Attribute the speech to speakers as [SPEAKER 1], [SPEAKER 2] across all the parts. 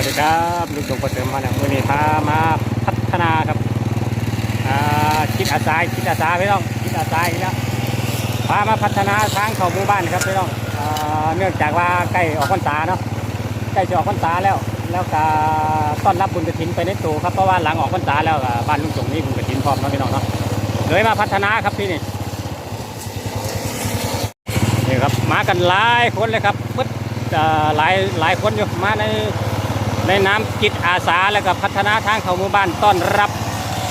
[SPEAKER 1] วัสดีครับลุงจงประเสริมมาแล้ววันนี้พามาพัฒนาครับคิดอาสาคิดอาสาพี่น้องคิดอาสาอีกแล้วพามาพัฒนาทางเข้าหมู่บ้านครับพี่น้องเนื่องจากว่าใกล้ออกพรรษาเนาะใกล้จะออกพรรษาแล้ว แล้วก็ต้อนรับบุญกระถินไปในตัวครับเพราะว่าหลังออกพรรษาแล้วบ้านลุงจงนี่บุญกระถินพร้อมเนาะพี่น้องเนาะเลยมาพัฒนาครับที่นี่นี่ครับมากันหลายคนเลยครับปึ๊ดหลายหลายคนอยู่มาใน ในน้ำจิตอาสาแล้วก็พัฒนาทางเขาหมู่บ้านต้อนรับ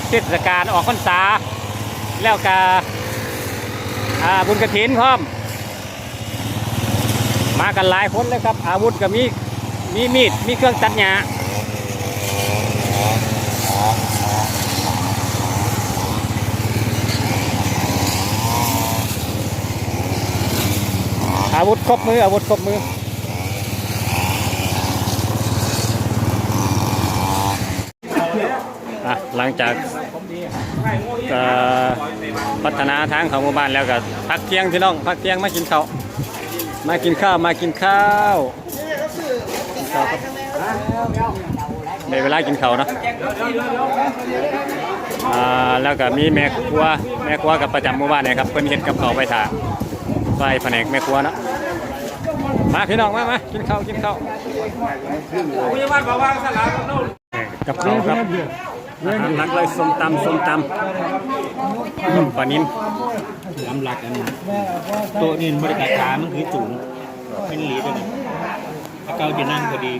[SPEAKER 1] เทศกาลออกพรรษา แล้วก็อ่าบุญกระถินพร้อม มากันหลายคนเลยครับ อาวุธก็มีมีมีดมีเครื่องตัดหญ้าอาวุธครบมืออาวุธครบมือ อะหลังจากเอ่อพัฒนาทางของหมู่บ้านแล้วก็พักเที่ยงพี่น้องพักเที่ยงมากินข้าวมากินข้าวมากินข้าวกินข้าวครับได้เวลากินข้าวเนาะอ่าแล้วก็มีแม่ครัวแม่ครัวกับประจำหมู่บ้านเนี่ยครับเพิ่นเฮ็ดกับข้าวไปถ่าไฟแผนกแม่ครัวเนาะมาพี่น้องมามากินข้าวกินข้าว
[SPEAKER 2] ผู้ใหญ่บ้านบอกว่าสลามโน่น
[SPEAKER 1] กับเขาวครับ อาหารหลักเลยส้มตำส้มตำต้มปลานิ่ม
[SPEAKER 2] ลำหลักอันนี้ตัวนี้บริการขามันคือจุ๋งเป็นหลีตัวนี้ถ้าเกาจะนั่งพอดี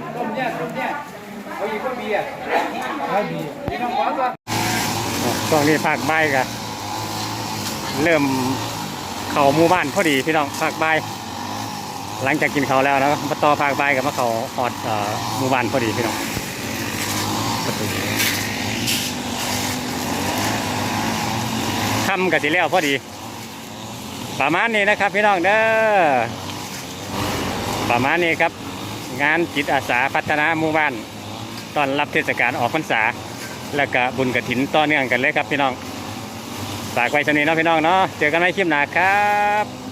[SPEAKER 1] ช่วงนี้ภาคบ่ายกันเริ่มเข้าหมู่บ้านพอดีพี่น้องภาคบ่ายหลังจากกินข้าวแล้วนะมาต่อภาคบ่ายกับมาเขาฮอดเอ่อหมู่บ้านพอดีพี่น้องำกับสิแล้วพอดี ประมาณนี้นะครับพี่น้องเด้อประมาณนี้ครับ งานจิตอาสาพัฒนาหมู่บ้านตอนรับเทศกาลออกพรรษา แล้วก็บุญกระถินต่อเนื่องกันเลยครับพี่น้องฝากไว้ชนี้เนาะพี่น้องเนาะเจอกันในคลิปหน้าครับ